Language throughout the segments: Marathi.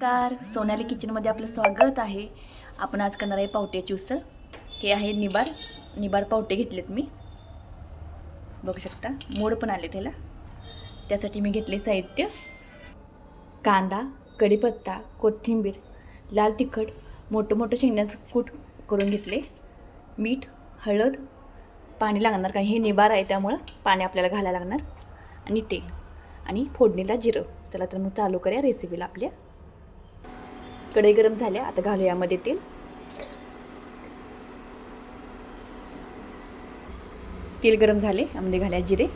नमस्कार. सोनाली किचनमध्ये आपलं स्वागत आहे. आपण आज करणार आहे पावट्याची उसळ हे आहे निबार. निबार पावटे घेतलेत मी. बघू शकता मोड पण आले त्याला त्यासाठी मी घेतले साहित्य. कांदा कढीपत्ता कोथिंबीर लाल तिखट मोठं मोठं शेंगण्याचं कूट करून घेतले. मीठ हळद पाणी लागणार कारण हे निबार आहे त्यामुळं पाणी आपल्याला घालायला लागणार. आणि तेल. आणि फोडणीला जिरं. चला तर मग चालू करूया रेसिपीला आपल्या. कढई गरम झाल्या आता घालू यामध्ये तेल. तेल गरम झाले यामध्ये घाल्या जिरे.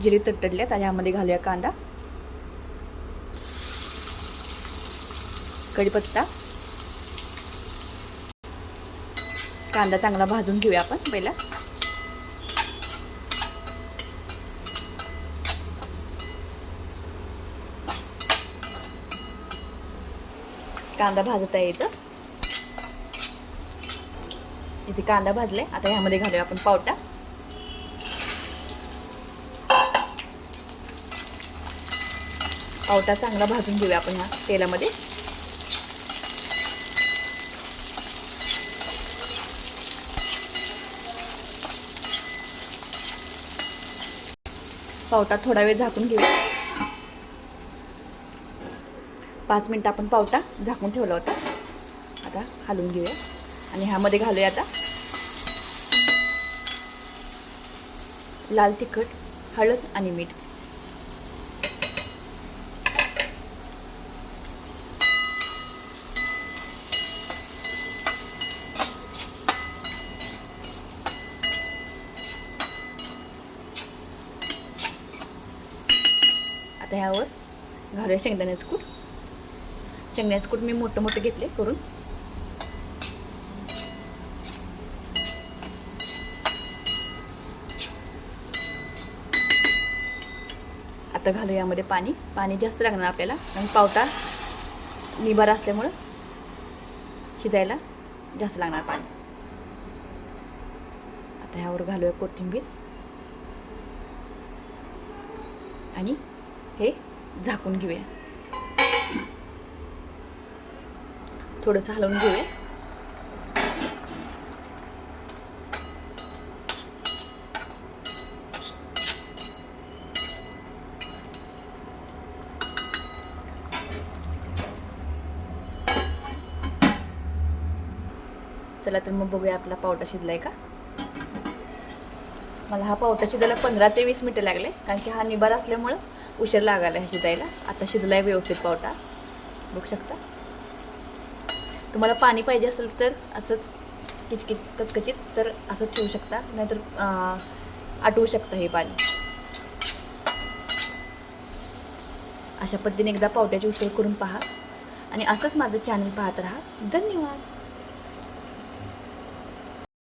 जिरे तटतडल्यात आणि यामध्ये घालूया कांदा. कढीपत्ता. कांदा चांगला भाजून घेऊया आपण पहिला. कांदा भाजता येतं. इथे कांदा भाजले. आता ह्यामध्ये घालूया आपण पावटा. पावटा चांगला भाजून घेऊया आपण ह्या तेलामध्ये. पावटा थोडा वेळ झाकून घेऊया. पाच मिनटं आपण पावटा झाकून ठेवला होता. आता हलवून घेऊया. आणि ह्यामध्ये घालूया आता लाल तिखट हळद आणि मीठ. आता ह्यावर घालूया शेंगदाण्याचं कूट. शेंगण्याचं कूट मी मोठं मोठं घेतले करून. आता घालू यामध्ये पाणी. पाणी जास्त लागणार आपल्याला. आणि पावटा निबार असल्यामुळं शिजायला जास्त लागणार पाणी. आता ह्यावर घालूया कोथिंबीर. आणि हे झाकून घेऊया. थोडंसं हलवून घेऊ. चला तर मग बघूया आपला पावटा शिजलाय का? मला हा पावटा शिजायला पंधरा ते वीस मिनटं लागले कारण की हा निबार असल्यामुळं उशीर लागायला ह्या शिजायला. आता शिजलाय व्यवस्थित पावटा. बघू शकता. तुम्हाला पाणी पाहिजे असेल तर असंच किचकिच कचकचित तर असंच ठेवू शकता. नाहीतर आटवू शकता हे पाणी. अशा पद्धतीने एकदा पावट्याची उसळ करून पहा. आणि असंच माझं चॅनल पाहत राहा. धन्यवाद!